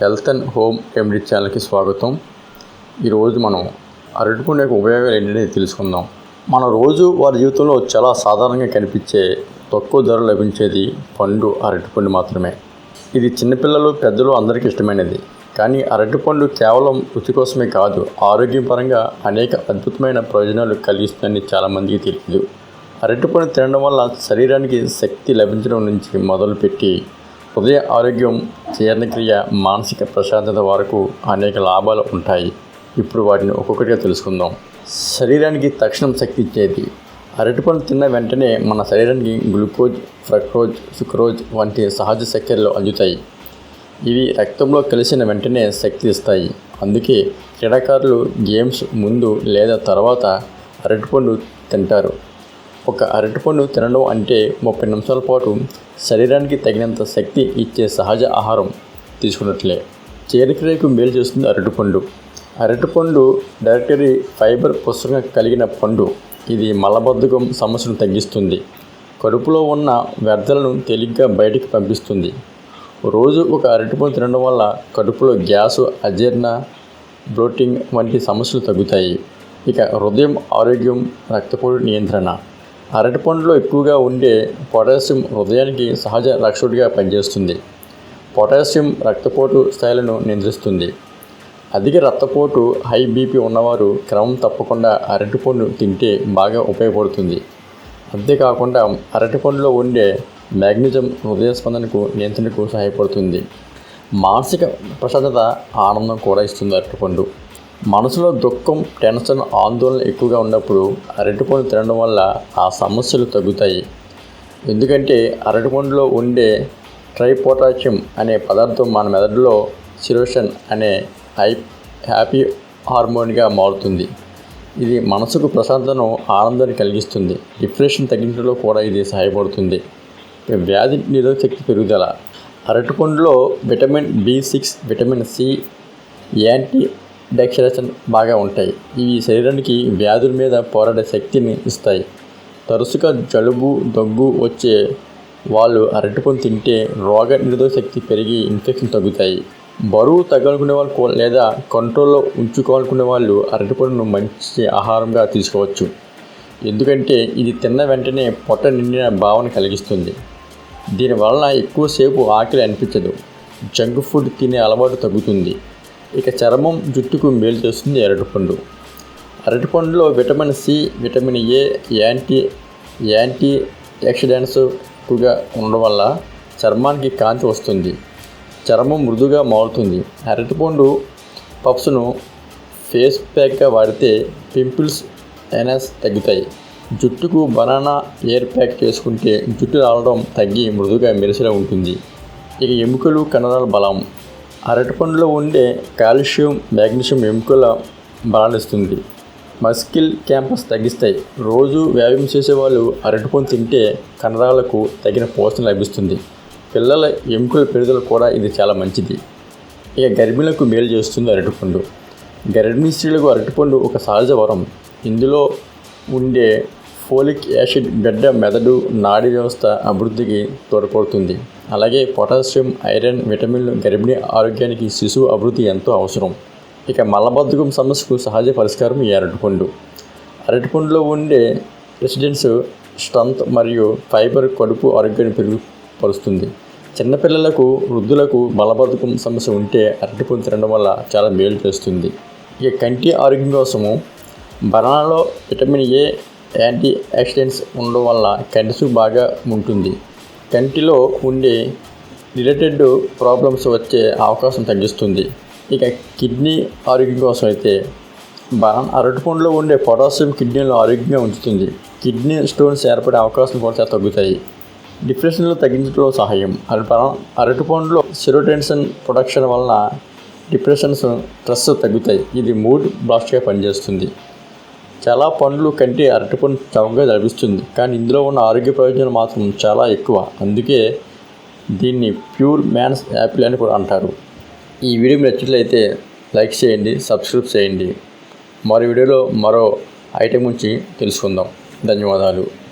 Health and home remedy ఛానల్కి స్వాగతం. ఈరోజు మనం అరటిపండు యొక్క ఉపయోగాలు ఏంటనేది తెలుసుకుందాం. మన రోజు వారి జీవితంలో చాలా సాధారణంగా కనిపించే తక్కువ ధర లభించేది పండు అరటిపండు మాత్రమే. ఇది చిన్నపిల్లలు పెద్దలు అందరికీ ఇష్టమైనది. కానీ అరటిపండు కేవలం రుచి కోసమే కాదు ఆరోగ్యపరంగా అనేక అద్భుతమైన ప్రయోజనాలు కలిగిస్తుందని చాలామందికి తెలియదు. అరటిపండు తినడం వల్ల శరీరానికి శక్తి లభించడం నుంచి మొదలుపెట్టి హృదయ ఆరోగ్యం జీర్ణక్రియ మానసిక ప్రశాంతత వరకు అనేక లాభాలు ఉంటాయి. ఇప్పుడు వాటిని ఒక్కొక్కటిగా తెలుసుకుందాం. శరీరానికి తక్షణం శక్తి ఇచ్చేది. అరటిపండు తిన్న వెంటనే మన శరీరానికి గ్లూకోజ్ ఫ్రక్రోజ్ సుక్రోజ్ వంటి సహజ చక్కెరలు అందుతాయి. ఇవి రక్తంలో కలిసిన వెంటనే శక్తి ఇస్తాయి. అందుకే క్రీడాకారులు గేమ్స్ ముందు లేదా తర్వాత అరటిపండు తింటారు. ఒక అరటిపండు తినడం అంటే ముప్పై నిమిషాల పాటు శరీరానికి తగినంత శక్తి ఇచ్చే సహజ ఆహారం తీసుకున్నట్లే. చేరికరేకు మేలు చేస్తుంది అరటిపండు. అరటిపండు డైరెక్టరీ ఫైబర్ పుష్కలంగా కలిగిన పండు. ఇది మలబద్ధకం సమస్యను తగ్గిస్తుంది. కడుపులో ఉన్న వ్యర్థాలను తేలిగ్గా బయటికి పంపిస్తుంది. రోజు ఒక అరటిపండు తినడం వల్ల కడుపులో గ్యాసు అజీర్ణ బ్లోటింగ్ వంటి సమస్యలు తగ్గుతాయి. ఇక హృదయం ఆరోగ్యం రక్తపోటు నియంత్రణ. అరటిపండులో ఎక్కువగా ఉండే పొటాషియం హృదయానికి సహజ రక్షకుడిగా పనిచేస్తుంది. పొటాషియం రక్తపోటు స్థాయిలను నియంత్రిస్తుంది. అధిక రక్తపోటు హై బీపీ ఉన్నవారు క్రమం తప్పకుండా అరటిపండు తింటే బాగా ఉపయోగపడుతుంది. అంతేకాకుండా అరటిపండులో ఉండే మ్యాగ్నీజియం హృదయ స్పందనకు నియంత్రణకు సహాయపడుతుంది. మానసిక ప్రశాంతత ఆనందం కూడా ఇస్తుంది అరటిపండు. మనసులో దుఃఖం టెన్షన్ ఆందోళన ఎక్కువగా ఉన్నప్పుడు అరటిపండు తినడం వల్ల ఆ సమస్యలు తగ్గుతాయి. ఎందుకంటే అరటిపండులో ఉండే ట్రైపోటాషియం అనే పదార్థం మన మెదడులో సిరోషన్ అనే హై హ్యాపీ హార్మోన్గా మారుతుంది. ఇది మనసుకు ప్రశాంతతను ఆనందాన్ని కలిగిస్తుంది. డిప్రెషన్ తగ్గించడంలో కూడా ఇది సహాయపడుతుంది. వ్యాధి నిరోధక శక్తి పెరుగుదల. అరటిపండులో vitamin B six vitamin C anti డెక్సరేషన్ బాగా ఉంటాయి. ఇవి శరీరానికి వ్యాధుల మీద పోరాడే శక్తిని ఇస్తాయి. తరచుగా జలుబు దగ్గు వచ్చే వాళ్ళు అరటిపండు తింటే రోగ నిరోధక శక్తి పెరిగి ఇన్ఫెక్షన్ తగ్గుతాయి. బరువు తగ్గాలనుకునే వాళ్ళు లేదా కంట్రోల్లో ఉంచుకోవాలనుకునే వాళ్ళు అరటిపండును మంచి ఆహారంగా తీసుకోవచ్చు. ఎందుకంటే ఇది తిన్న వెంటనే పొట్ట నిండిన భావన కలిగిస్తుంది. దీనివలన ఎక్కువసేపు ఆకలి అనిపించదు. జంక్ ఫుడ్ తినే అలవాటు తగ్గుతుంది. ఇక చర్మం జుట్టుకు మేలు చేస్తుంది అరటిపండు. అరటిపండులో vitamin C vitamin A anti antioxidants ఎక్కువగా ఉండడం వల్ల చర్మానికి కాంతి వస్తుంది. చర్మం మృదుగా మారుతుంది. అరటిపండు పప్స్ను ఫేస్ ప్యాక్గా వాడితే పింపుల్స్ ఎనస్ తగ్గుతాయి. జుట్టుకు బనానా ఎయిర్ ప్యాక్ చేసుకుంటే జుట్టు రావడం తగ్గి మృదుగా మెరిసేలా ఉంటుంది. ఇక ఎముకలు కణాల బలం. అరటిపండులో ఉండే కాల్షియం మ్యాగ్నీషియం ఎముకల బలాన్నిస్తుంది మస్కిల్ క్యాంపస్ తగ్గిస్తాయి. రోజు వ్యాయామం చేసేవాళ్ళు అరటిపండు తింటే కండరాలకు తగిన పోషణ లభిస్తుంది. పిల్లల ఎముకల పెరుగుదల కూడా ఇది చాలా మంచిది. ఇక గర్భిణులకు మేలు చేస్తుంది అరటిపండు. గర్భిణీ స్త్రీలకు అరటిపండు ఒక సహజ వరం. ఇందులో ఉండే ఫోలిక్ యాసిడ్ గడ్డ మెదడు నాడీ వ్యవస్థ అభివృద్ధికి తోడ్పడుతుంది. అలాగే పొటాషియం ఐరన్ విటమిన్లు గర్భిణీ ఆరోగ్యానికి శిశువు అభివృద్ధి ఎంతో అవసరం. ఇక మలబద్ధకం సమస్యకు సహజ పరిష్కారం ఈ అరటిపండు. అరటిపండులో ఉండే రెసిడెన్స్ స్ట్రెంత్ మరియు ఫైబర్ కడుపు ఆరోగ్యాన్ని పెరుగుపరుస్తుంది చిన్నపిల్లలకు వృద్ధులకు మలబద్ధకం సమస్య ఉంటే అరటిపండు తినడం వల్ల చాలా మేలు చేస్తుంది. ఇక కంటి ఆరోగ్యం కోసము బనానాలో విటమిన్ ఏ యాంటీ ఆక్సిడెంట్స్ ఉండడం వల్ల కంటి బాగా ఉంటుంది. కంటిలో ఉండే రిలేటెడ్ ప్రాబ్లమ్స్ వచ్చే అవకాశం తగ్గిస్తుంది. ఇక కిడ్నీ ఆరోగ్యం కోసం అయితే బనానా అరటిపండులో ఉండే పొటాషియం కిడ్నీలను ఆరోగ్యంగా ఉంచుతుంది. కిడ్నీ స్టోన్స్ ఏర్పడే అవకాశం కూడా తగ్గుతాయి. డిప్రెషన్లో తగ్గించడంలో సహాయం. అరటి అరటిపండులో సెరోటెన్షన్ ప్రొడక్షన్ వలన డిప్రెషన్స్ స్ట్రెస్ తగ్గుతాయి. ఇది మూడ్ బ్లాస్ట్గా పనిచేస్తుంది. చాలా పండ్లు కంటే అరటిపండు చౌకగా లభిస్తుంది. కానీ ఇందులో ఉన్న ఆరోగ్య ప్రయోజనం మాత్రం చాలా ఎక్కువ. అందుకే దీన్ని ప్యూర్ మ్యాన్స్ యాపిల్ అని కూడా అంటారు. ఈ వీడియో నచ్చినట్లయితే లైక్ చేయండి సబ్స్క్రైబ్ చేయండి. మరో వీడియోలో మరో ఐటెం గురించి తెలుసుకుందాం. ధన్యవాదాలు.